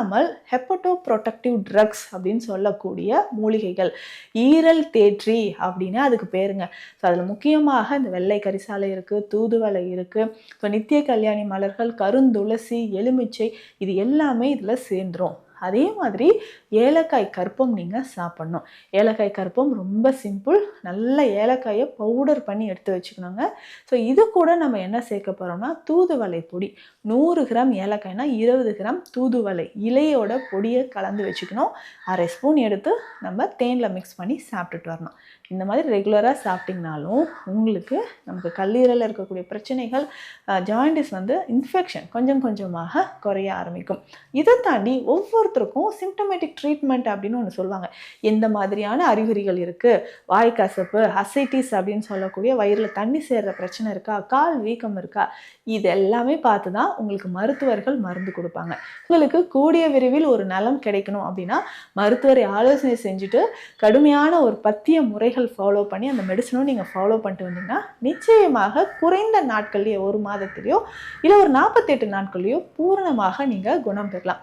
இல்லாமல் ஹெப்படோ productive drugs அப்படின்னு சொல்லக்கூடிய மூலிகைகள். ஈரல் தேற்றி அப்படின்னு அதுக்கு பேருங்க. ஸோ அதில் முக்கியமாக இந்த வெள்ளை கரிசாலை இருக்குது தூதுவளை இருக்குது ஸோ நித்திய கல்யாணி மலர்கள் கருந்துளசி எலுமிச்சை இது எல்லாமே இதில் சேர்ந்துரும். அதே மாதிரி ஏலக்காய் கற்பம் நீங்கள் சாப்பிட்ணும். ஏலக்காய் கற்பம் ரொம்ப சிம்பிள் நல்ல ஏலக்காயை பவுடர் பண்ணி எடுத்து வச்சுக்கணுங்க. ஸோ இது கூட நம்ம என்ன சேர்க்க போகிறோம்னா தூதுவளை பொடி. நூறு கிராம் ஏலக்காய்னா இருபது கிராம் தூதுவளை இலையோட பொடியை கலந்து வச்சுக்கணும். அரை ஸ்பூன் எடுத்து நம்ம தேனில் மிக்ஸ் பண்ணி சாப்பிட்டுட்டு வரணும். இந்த மாதிரி ரெகுலராக சாப்பிட்டிங்கனாலும் உங்களுக்கு நமக்கு கல்லீரலில் இருக்கக்கூடிய பிரச்சனைகள் ஜாயிண்டிஸ் வந்து இன்ஃபெக்ஷன் கொஞ்சம் கொஞ்சமாக குறைய ஆரம்பிக்கும். இதை தாண்டி ஒவ்வொருத்தருக்கும் சிம்டமேட்டிக் ட்ரீட்மெண்ட் அப்படின்னு ஒன்று சொல்லுவாங்க. எந்த மாதிரியான அறிகுறிகள் இருக்குது வாய் கசப்பு அசைட்டிஸ் அப்படின்னு சொல்லக்கூடிய வயிறில் தண்ணி சேர்ற பிரச்சனை இருக்கா? கால் வீக்கம் இருக்கா? இது எல்லாமே பார்த்து தான் உங்களுக்கு மருத்துவர்கள் மருந்து கொடுப்பாங்க. உங்களுக்கு கூடிய விரைவில் ஒரு நலம் கிடைக்கணும் அப்படின்னா மருத்துவரை ஆலோசனை செஞ்சுட்டு கடுமையான ஒரு பத்திய முறைகள் ஃபாலோ பண்ணி அந்த மெடிசனும் நீங்கள் ஃபாலோ பண்ணிட்டு வந்தீங்கன்னா நிச்சயமாக குறைந்த நாட்கள்லேயே ஒரு மாதத்துலேயோ இல்லை ஒரு நாற்பத்தெட்டு நாட்கள்லேயோ பூரணமாக நீங்கள் குணம் பெறலாம்.